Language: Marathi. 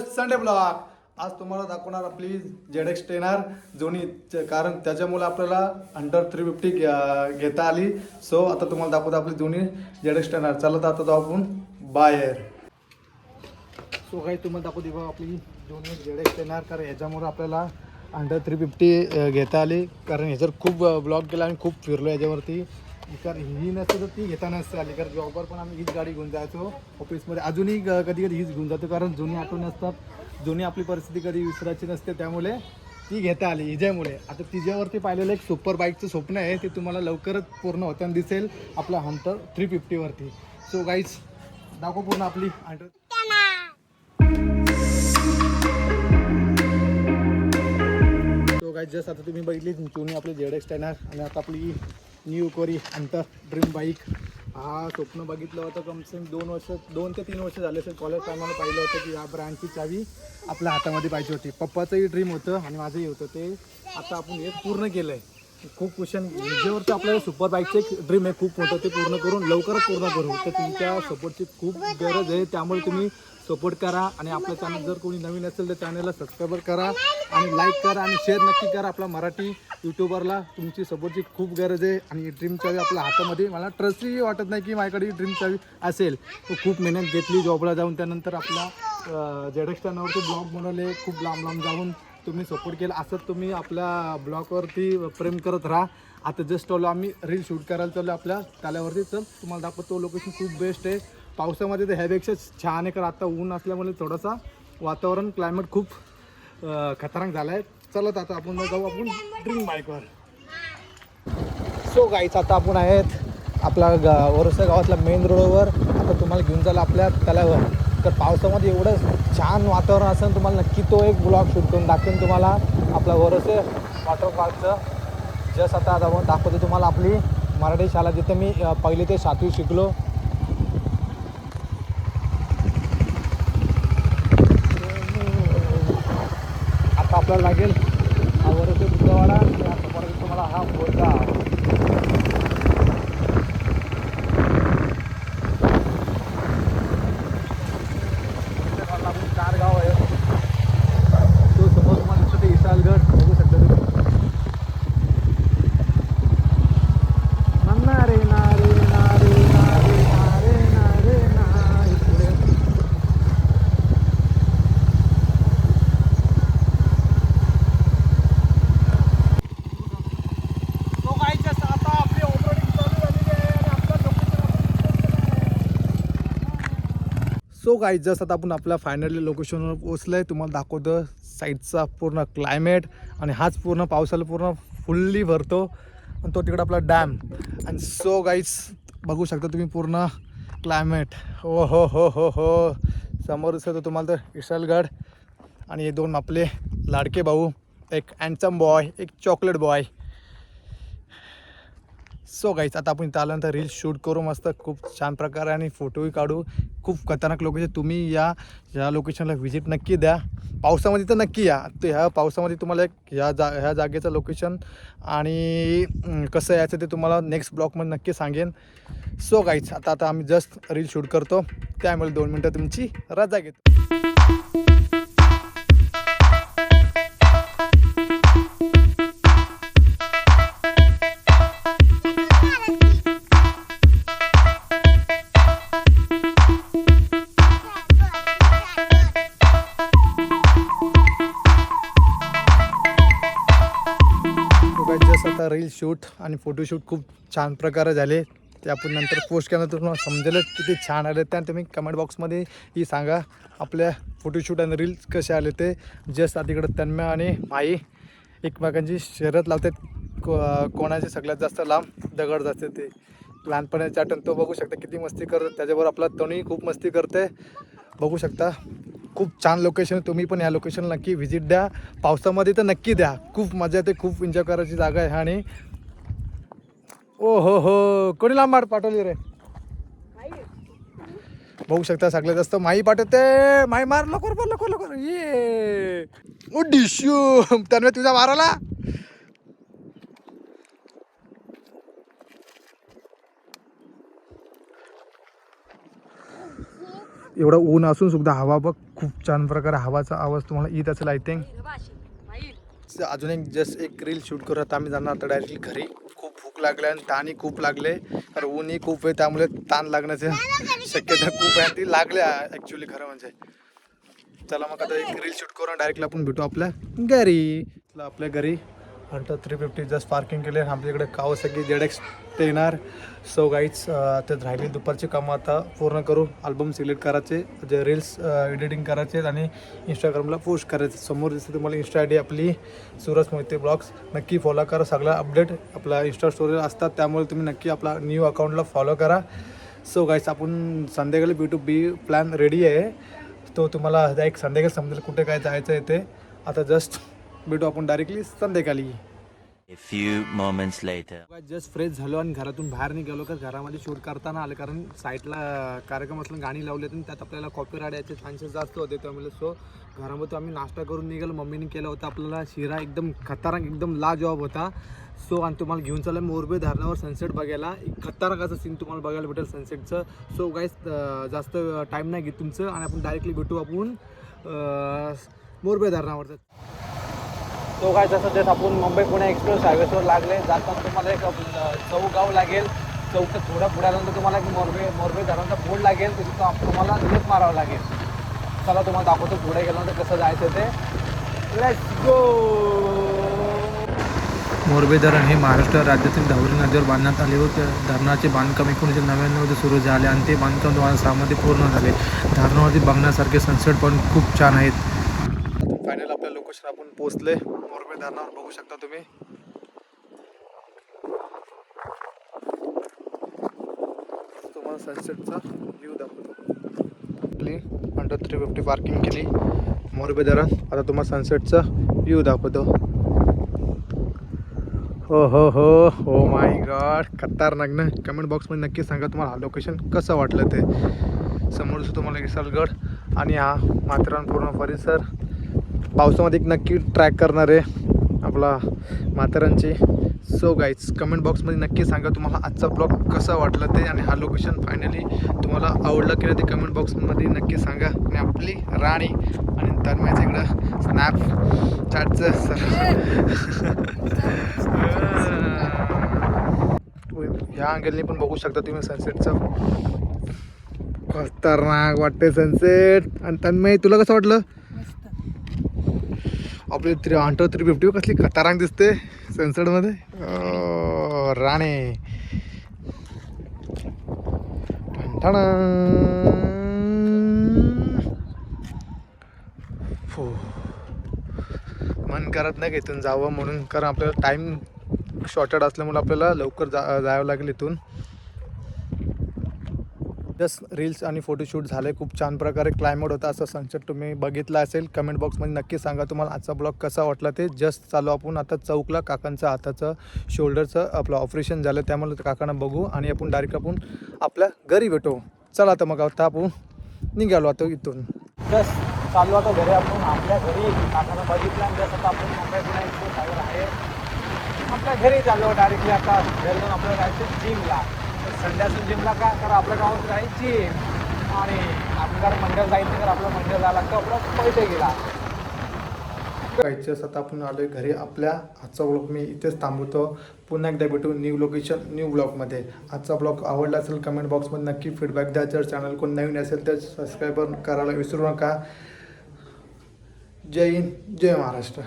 संडे ब्लॉग आज तुम्हाला दाखवणार आपली जेड एक्स ट्रेनर जुनी. च- कारण त्याच्यामुळे आपल्याला अंडर थ्री फिफ्टी घेता आली. सो आता तुम्हाला दाखवतो आपली जुनी जेड एक्स ट्रेनर चला तर आता जाऊ आपण बाहेर. सो काही तुम्हाला दाखवते बघा आपली जुनी जेड एक्स ट्रेनर कारण ह्याच्यामुळे आपल्याला अंडर थ्री फिफ्टी घेता आली. कारण ह्याच्यावर खूप ब्लॉग केला आणि खूप फिरलो याच्यावरती कारण ही नसते तर ती घेता नसते आली. कारण जॉबवर पण आम्ही हीच गाडी घेऊन जायचो. ऑफिसमध्ये अजूनही कधी कधी हीच घेऊन जातो. कारण जुनी ऑटो असतात जुनी आपली परिस्थिती कधी विसरायची नसते. त्यामुळे ती घेता आली. हिज्यामुळे आता तिच्यावरती पाहिलेलं एक सुपर बाईकचं स्वप्न आहे. ते तुम्हाला लवकरच पूर्ण होताना दिसेल. आपला हंटर थ्री फिफ्टीवरती सो गाईज दाखव पूर्ण आपली हंटर सो गाईज जस्ट आता तुम्ही बघितली जुनी आपली जेड एक्स टेनर आणि आता आपली न्यू कोरी अंतर ड्रीम बाईक. हा स्वप्न बघितलं होतं कम से कम दोन वर्ष दोन ते तीन वर्ष झाले असेल कॉलेज टायमाला पाहिलं होतं की या ब्रँडची चावी आपल्या हातामध्ये पाहिजे होती. पप्पाचंही ड्रीम होतं आणि माझंही होतं. ते आता आपण हे पूर्ण केलं आहे खूप क्वेश्चन विजेवरचं आपल्याला सुपर बाईकचं एक ड्रीम आहे. खूप मोठं ते पूर्ण करून लवकरच पूर्ण करू. तर तुमच्या सपोर्टची खूप गरज आहे. त्यामुळे तुम्ही सपोर्ट करा आणि आपलं चॅनल जर कोणी नवीन असेल तर चॅनलला सबस्क्राईबर करा आणि लाईक करा आणि शेअर नक्की करा आपला मराठी यूट्यूबरला तुमची सपोर्टची खूप गरज आहे आणि ड्रीम चावी आपल्या हातामध्ये. मला ट्रस्टही वाटत नाही की माझ्याकडे ड्रीम चावी असेल. तो खूप मेहनत घेतली जॉबला जाऊन. त्यानंतर आपला जेडेक्स चॅनलवरती ब्लॉग बनवले. खूप लांब लांब जाऊन तुम्ही सपोर्ट केला. असंच तुम्ही आपल्या ब्लॉगवरती प्रेम करत राहा. आता जस्ट आलो आम्ही. रील शूट करायला चाललो आपल्या. त्याल्यावरती तर तुम्हाला दाखवतो. लोकेशन खूप बेस्ट आहे. पावसामध्ये तर ह्यापेक्षा छान आहे कारण आता ऊन असल्यामुळे थोडासा वातावरण क्लायमेट खूप खतरनाक झालं आहे चलत आता आपण जाऊ आपण ड्रीम बाईकवर सो गाईच आता आपण आहेत आपला गा वरसा गावातल्या मेन रोडवर आता तुम्हाला घेऊन जायला आपल्या तलावर. तर पावसामध्ये एवढं छान वातावरण असेल तुम्हाला नक्की तो एक ब्लॉग शूट करून दाखवेन तुम्हाला आपला वरसे वॉटर पार्कचं जस्ट आता दाखवते दाखवतो तुम्हाला आपली मराठी शाळा. जिथे मी पहिले ते सातवी शिकलो आता आपल्याला लागेल. हा वरसे बुद्धवाडा आणि आतापर्यंत तुम्हाला हा बोलता चार गाव आहे तो समोर तुम्हाला दिसतं ते विशालगड बघू शकता तुम्ही ना रे ना रे ना रे ना रे ना रे ना रे ना हे पुढे तो गाईच्या आता आपली ऑपरेटिंग चालू झालेली आहे आणि आपलं सो गाईज जस्ट आता आपण आपल्या फायनली लोकेशनवर पोचलं आहे तुम्हाला दाखवतं साईडचा पूर्ण क्लायमेट आणि हाच पूर्ण पावसाला पूर्ण फुल्ली भरतो. आणि तो तिकडं आपला डॅम आणि सो गाईज बघू शकता तुम्ही पूर्ण क्लायमेट हो हो हो हो हो. समोर दिसतो तुम्हाला तर विशालगड. आणि हे दोन आपले लाडके भाऊ एक अँडसम बॉय एक चॉकलेट बॉय सो गाईच आता आपण इथं आल्यानंतर रील शूट करू मस्त. खूप छान प्रकारे आणि फोटोही काढू. खूप खतरनाक लोकेशन तुम्ही या ह्या लोकेशनला व्हिजिट नक्की द्या. पावसामध्ये तर नक्की या. तर ह्या पावसामध्ये तुम्हाला एक ह्या जा ह्या जागेचं लोकेशन आणि कसं यायचं ते तुम्हाला नेक्स्ट ब्लॉकमध्ये नक्की सांगेन. सो गाईच आता आता आम्ही जस्ट रील शूट करतो. त्यामुळे दोन मिनटं तुमची रजा घेतो. रील शूट आणि फोटोशूट खूप छान प्रकारे झाले. ते आपण नंतर पोस्ट केल्यानंतर तुम्हाला समजेलच किती छान आले त्या तुम्ही कमेंट बॉक्समध्ये ही सांगा आपल्या फोटोशूट आणि रील्स कसे आले ते. जस्ट आता तन्मय आणि माई एकमेकांची शर्यत लावतात. को कोणाचे सगळ्यात जास्त लांब दगड जाते ते. लहानपणाची आठवण तो बघू शकता किती मस्ती करत. त्याच्याबरोबर आपला तोही खूप मस्ती करते बघू शकता. खूप छान लोकेशन आहे. तुम्ही पण या लोकेशनला नक्की व्हिजिट द्या. पावसामध्ये तर नक्की द्या. खूप मजा येते. खूप एन्जॉय करायची जागा आहे आणि ओ हो हो. कोणी लांबार पाठवली रे? बघू शकता सगळ्यात जास्त माई पाठवते. माई मार लवकर मार लवकर लवकर. ये. ओ डिशू. त्याने तुझा माराला एवढं ऊन असून सुद्धा हवा बघ. खूप छान प्रकारे हवाचा आवाज तुम्हाला येत असेल आय थिंक अजून एक जस्ट एक रील शूट करत आम्ही जाणार आता डायरेक्टली घरी. खूप भूक लागली आणि ताणही खूप लागले. तर ऊनही खूप आहे त्यामुळे ताण लागण्याची शक्यता खूप आहे. आणि ती लागल्या ॲक्च्युली खरं म्हणजे. चला मग आता एक रील शूट करून डायरेक्टली आपण भेटू आपल्या घरी. आपल्या घरी. Hunter three fifty just parking केले आपल्याकडे कावसकी जेड एक्स ते येणार सो गाईच ते राहिली दुपारची कामं आता पूर्ण करू. अल्बम सिलेक्ट करायचे जे रील्स एडिटिंग करायचे आणि इंस्टाग्रामला पोस्ट करायचे. समोर दिसते तुम्हाला इंस्टा आय डी आपली सूरज मोहिते ब्लॉग्स. नक्की फॉलो करा सगळा अपडेट आपला इंस्टा स्टोरी असतात त्यामुळे तुम्ही नक्की आपला न्यू अकाउंटला फॉलो करा. सो गाईस आपण संध्याकाळी B to B plan ready आहे. तो तुम्हाला एक संध्याकाळी समजेल कुठे काय जायचं आहे ते. आता जस्ट भेटू आपण डायरेक्टली संध्याकाळी. A few moments later. Just fresh झालो आणि घरातून बाहेर निघालो का घरामध्ये शूट करताना आलं. कारण साईडला कार्यक्रम असला गाणी लावली आणि त्यात आपल्याला कॉपी यायचे चान्सेस जास्त होते. त्यामुळे सो घरामध्ये आम्ही नाश्ता करून निघालो. मम्मीने केला होता आपल्याला शिरा एकदम खतरनाक एकदम लाजवाब होता. सो आणि तुम्हाला घेऊन चाललं मोरबे धरणावर सनसेट बघायला. एक खतरनाक असं सीन तुम्हाला बघायला भेटेल सनसेटचं सो गाईस जास्त टाईम नाही घेत तुमचं. आणि आपण डायरेक्टली भेटू आपण मोरबे धरणावरचं. तो काय जसं तेच आपण मुंबई पुणे एक्सप्रेस हायवेसवर लागले जाताना तुम्हाला एक चौगाव लागेल. चौक थोडं पुढे आल्यानंतर तुम्हाला एक मोरबे मोरबे धरणाचा बोर्ड लागेल. तिथं तुम्हाला लेप मारावं लागेल. चला तुम्हाला दाखवतो पुढे गेल्यानंतर कसं जायचं ते. लेट्स गो मोरबे धरण हे महाराष्ट्र राज्यातील धावरी नदीवर बांधण्यात आले व धरणाचे बांधकाम एकोणीसशे नव्याण्णवमध्ये सुरू झाले आणि ते बांधकाम दोन हजार सहामध्ये पूर्ण झाले. धरणावरती बघण्यासारखे सनसेट पॉईंट खूप छान आहेत. फायनल आपल्या लोकेशन आपण पोहोचले. मोरबे धरणावर बघू शकता तुम्ही. तुम्हाला सनसेटचा व्ह्यू दाखवतो. आपली अंडर थ्री फिफ्टी पार्किंग केली. मोरबे धरण आता तुम्हाला सनसेटचा व्ह्यू दाखवतो. हो हो हो. हो माय गॉड खतरनाक ना? कमेंट बॉक्समध्ये नक्की सांगा तुम्हाला हा लोकेशन कसं वाटलं ते. समोरचं तुम्हाला विशालगड आणि हा माथेरान पूर्ण परिसर. पावसामध्ये एक नक्की ट्रॅक करणार आहे. आपला म्हातारांची सो गाईज कमेंट बॉक्समध्ये नक्की सांगा तुम्हाला आजचा ब्लॉग कसा वाटला ते आणि हा लोकेशन फायनली तुम्हाला आवडलं की नाही ते कमेंट बॉक्समध्ये नक्की सांगा. आणि आपली राणी आणि तन्मयचं इकडं स्नॅप चॅटचं सर ह्या अँगलनी पण बघू शकता तुम्ही सनसेटचं खतरनाक वाटते सनसेट आणि तन्मय तुला कसं वाटलं? आपली थ्री हंटर थ्री फिफ्टी कसली खतरनाक दिसते. सनसेटमध्ये राणे. फू. मन करत नाही का इथून जावं म्हणून? कारण आपल्याला टाईम शॉर्टेड असल्यामुळे आपल्याला लवकर जा जावं लागेल इथून. जस्ट रील्स आणि फोटोशूट झाले. खूप छान प्रकारे क्लायमेट होता असं सनसेट तुम्ही बघितला असेल. कमेंट बॉक्समध्ये नक्की सांगा तुम्हाला आजचा ब्लॉग कसा वाटला ते. जस्ट चालू आपण आता चौकला काकांचं हाताचं शोल्डरचं आपलं ऑपरेशन झालं. त्यामुळे काकांना बघू आणि आपण डायरेक्ट आपण आपल्या घरी भेटू. चला आता मग आता आपण निघालो आता इथून. जस्ट चालू आता घरी आपण आपल्या घरी. काकांना बघितलं आणि जसं आपण आहे. आपल्या घरी चाललो डायरेक्टली आता. घरी जाऊन आपल्याला जायचं जिमला संध्याचं जिमला का तर आपल्या गावात जायची आणि आणि जर मंडळ जायचं तर आपलं मंडळ जायला लागतं. आपला पैसे गेला. जायचं आता आपण आलोय. घरी आपल्या आजचा ब्लॉग मी इथेच थांबवतो. पुन्हा एकदा भेटू न्यू लोकेशन न्यू ब्लॉगमध्ये आजचा ब्लॉग आवडला असेल कमेंट बॉक्समध्ये नक्की फीडबॅक द्या. जर चॅनल कोण नवीन असेल तर सबस्क्राईबर करायला विसरू नका. जय हिंद जय महाराष्ट्र.